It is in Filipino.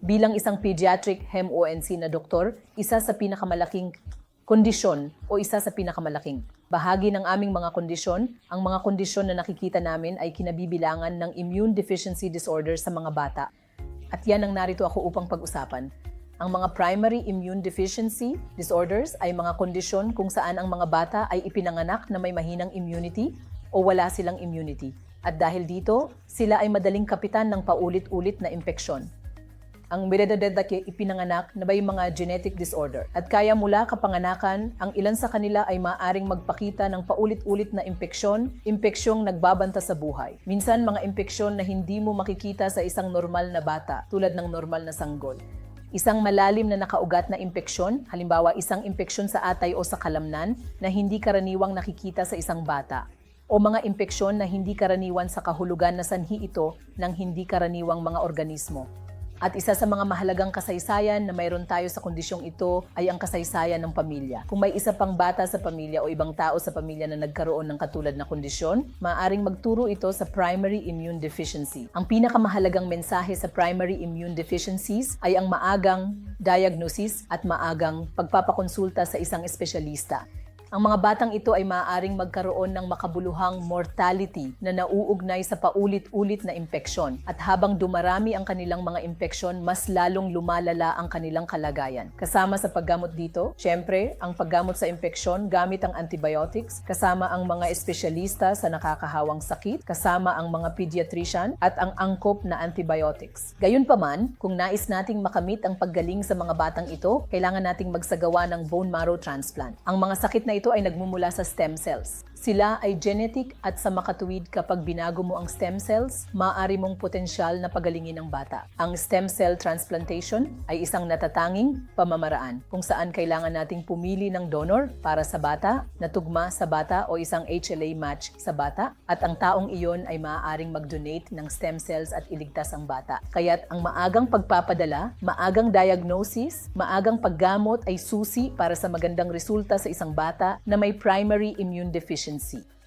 Bilang isang pediatric hem-ONC na doktor, isa sa pinakamalaking kondisyon o isa sa pinakamalaking bahagi ng aming mga kondisyon, ang mga kondisyon na nakikita namin ay kinabibilangan ng immune deficiency disorder sa mga bata. At yan ang narito ako upang pag-usapan. Ang mga primary immune deficiency disorders ay mga kondisyon kung saan ang mga bata ay ipinanganak na may mahinang immunity o wala silang immunity. At dahil dito, sila ay madaling kapitan ng paulit-ulit na impeksyon ang medadadadaki ipinanganak na may mga genetic disorder. At kaya mula kapanganakan, ang ilan sa kanila ay maaring magpakita ng paulit-ulit na impeksyon, impeksyong nagbabanta sa buhay. Minsan mga impeksyon na hindi mo makikita sa isang normal na bata, tulad ng normal na sanggol. Isang malalim na nakaugat na impeksyon, halimbawa isang impeksyon sa atay o sa kalamnan na hindi karaniwang nakikita sa isang bata o mga impeksyon na hindi karaniwan sa kahulugan na sanhi ito ng hindi karaniwang mga organismo. At isa sa mga mahalagang kasaysayan na mayroon tayo sa kondisyong ito ay ang kasaysayan ng pamilya. Kung may isa pang bata sa pamilya o ibang tao sa pamilya na nagkaroon ng katulad na kondisyon, maaaring magturo ito sa primary immune deficiency. Ang pinakamahalagang mensahe sa primary immune deficiencies ay ang maagang diagnosis at maagang pagpapakonsulta sa isang espesyalista. Ang mga batang ito ay maaaring magkaroon ng makabuluhang mortality na nauugnay sa paulit-ulit na impeksyon. At habang dumarami ang kanilang mga impeksyon, mas lalong lumalala ang kanilang kalagayan. Kasama sa paggamot dito, syempre, ang paggamot sa impeksyon gamit ang antibiotics, kasama ang mga espesyalista sa nakakahawang sakit, kasama ang mga pediatrician at ang angkop na antibiotics. Gayunpaman, kung nais nating makamit ang paggaling sa mga batang ito, kailangan nating magsagawa ng bone marrow transplant. Ang mga sakit na ito ay nagmumula sa stem cells. Sila ay genetic at sa makatuwid kapag binago mo ang stem cells, maaari mong potensyal na pagalingin ang bata. Ang stem cell transplantation ay isang natatanging pamamaraan kung saan kailangan nating pumili ng donor para sa bata, na tugma sa bata o isang HLA match sa bata at ang taong iyon ay maaaring mag-donate ng stem cells at iligtas ang bata. Kaya't ang maagang pagpapadala, maagang diagnosis, maagang paggamot ay susi para sa magandang resulta sa isang bata na may primary immune deficiency. efficiency.